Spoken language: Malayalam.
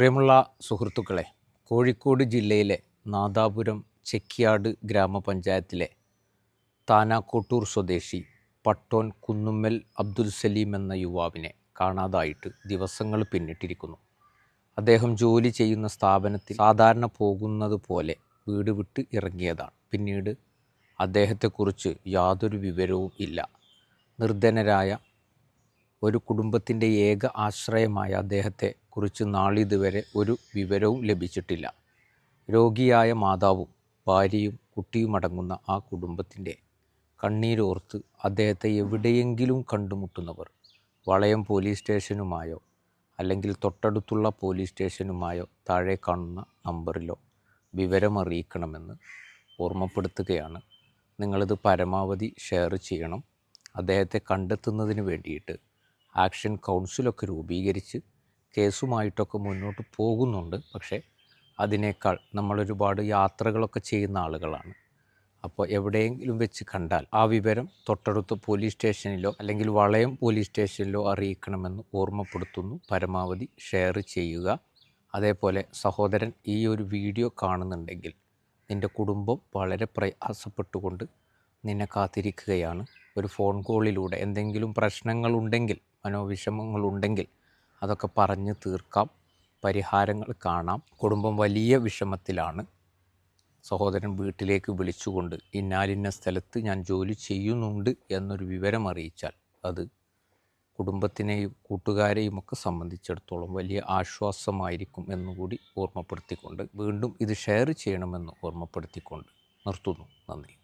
പ്രിയമുള്ള സുഹൃത്തുക്കളെ കോഴിക്കോട് ജില്ലയിലെ നാദാപുരം ചെക്കിയാട് ഗ്രാമപഞ്ചായത്തിലെ താനാക്കോട്ടൂർ സ്വദേശി പട്ടോൻ കുന്നുമ്മൽ അബ്ദുൽ സലീം എന്ന യുവാവിനെ കാണാതായിട്ട് ദിവസങ്ങൾ പിന്നിട്ടിരിക്കുന്നു. അദ്ദേഹം ജോലി ചെയ്യുന്ന സ്ഥാപനത്തിൽ സാധാരണ പോകുന്നത് പോലെ വീട് വിട്ട് ഇറങ്ങിയതാണ്. പിന്നീട് അദ്ദേഹത്തെക്കുറിച്ച് യാതൊരു വിവരവും ഇല്ല. നിർധനരായ ഒരു കുടുംബത്തിന്റെ ഏക ആശ്രയമായ അദ്ദേഹത്തെ കുറിച്ച് നാളിതുവരെ ഒരു വിവരവും ലഭിച്ചിട്ടില്ല. രോഗിയായ മാതാവും ഭാര്യയും കുട്ടിയുമടങ്ങുന്ന ആ കുടുംബത്തിന്റെ കണ്ണീരോർത്ത് അദ്ദേഹത്തെ എവിടെയെങ്കിലും കണ്ടുമുട്ടുന്നവർ വളയം പോലീസ് സ്റ്റേഷനുമായോ അല്ലെങ്കിൽ തൊട്ടടുത്തുള്ള പോലീസ് സ്റ്റേഷനുമായോ താഴെ കാണുന്ന നമ്പറിലോ വിവരമറിയിക്കണമെന്ന് ഓർമ്മപ്പെടുത്തുകയാണ്. നിങ്ങളിത് പരമാവധി ഷെയർ ചെയ്യണം. അദ്ദേഹത്തെ കണ്ടെത്തുന്നതിന് വേണ്ടിയിട്ട് ആക്ഷൻ കൗൺസിലൊക്കെ രൂപീകരിച്ച് കേസുമായിട്ടൊക്കെ മുന്നോട്ട് പോകുന്നുണ്ട്. പക്ഷേ അതിനേക്കാൾ നമ്മളൊരുപാട് യാത്രകളൊക്കെ ചെയ്യുന്ന ആളുകളാണ്. അപ്പോൾ എവിടെയെങ്കിലും വെച്ച് കണ്ടാൽ ആ വിവരം തൊട്ടടുത്ത് പോലീസ് സ്റ്റേഷനിലോ അല്ലെങ്കിൽ വളയം പോലീസ് സ്റ്റേഷനിലോ അറിയിക്കണമെന്ന് ഓർമ്മപ്പെടുത്തുന്നു. പരമാവധി ഷെയർ ചെയ്യുക. അതേപോലെ സഹോദരൻ ഈ ഒരു വീഡിയോ കാണുന്നുണ്ടെങ്കിൽ നിന്റെ കുടുംബം വളരെ പ്രയാസപ്പെട്ടുകൊണ്ട് നിന്നെ കാത്തിരിക്കുകയാണ്. ഒരു ഫോൺ കോളിലൂടെ എന്തെങ്കിലും പ്രശ്നങ്ങളുണ്ടെങ്കിൽ മനോവിഷമങ്ങളുണ്ടെങ്കിൽ അതൊക്കെ പറഞ്ഞ് തീർക്കാം. പരിഹാരങ്ങൾ കാണാം. കുടുംബം വലിയ വിഷമത്തിലാണ്. സഹോദരൻ വീട്ടിലേക്ക് വിളിച്ചുകൊണ്ട് ഇന്നാലിന്ന സ്ഥലത്ത് ഞാൻ ജോലി ചെയ്യുന്നുണ്ട് എന്നൊരു വിവരം അറിയിച്ചാൽ അത് കുടുംബത്തിനെയും കൂട്ടുകാരെയും ഒക്കെ സംബന്ധിച്ചിടത്തോളം വലിയ ആശ്വാസമായിരിക്കും എന്നുകൂടി ഓർമ്മപ്പെടുത്തിക്കൊണ്ട് വീണ്ടും ഇത് ഷെയർ ചെയ്യണമെന്ന് ഓർമ്മപ്പെടുത്തിക്കൊണ്ട് നിർത്തുന്നു. നന്ദി.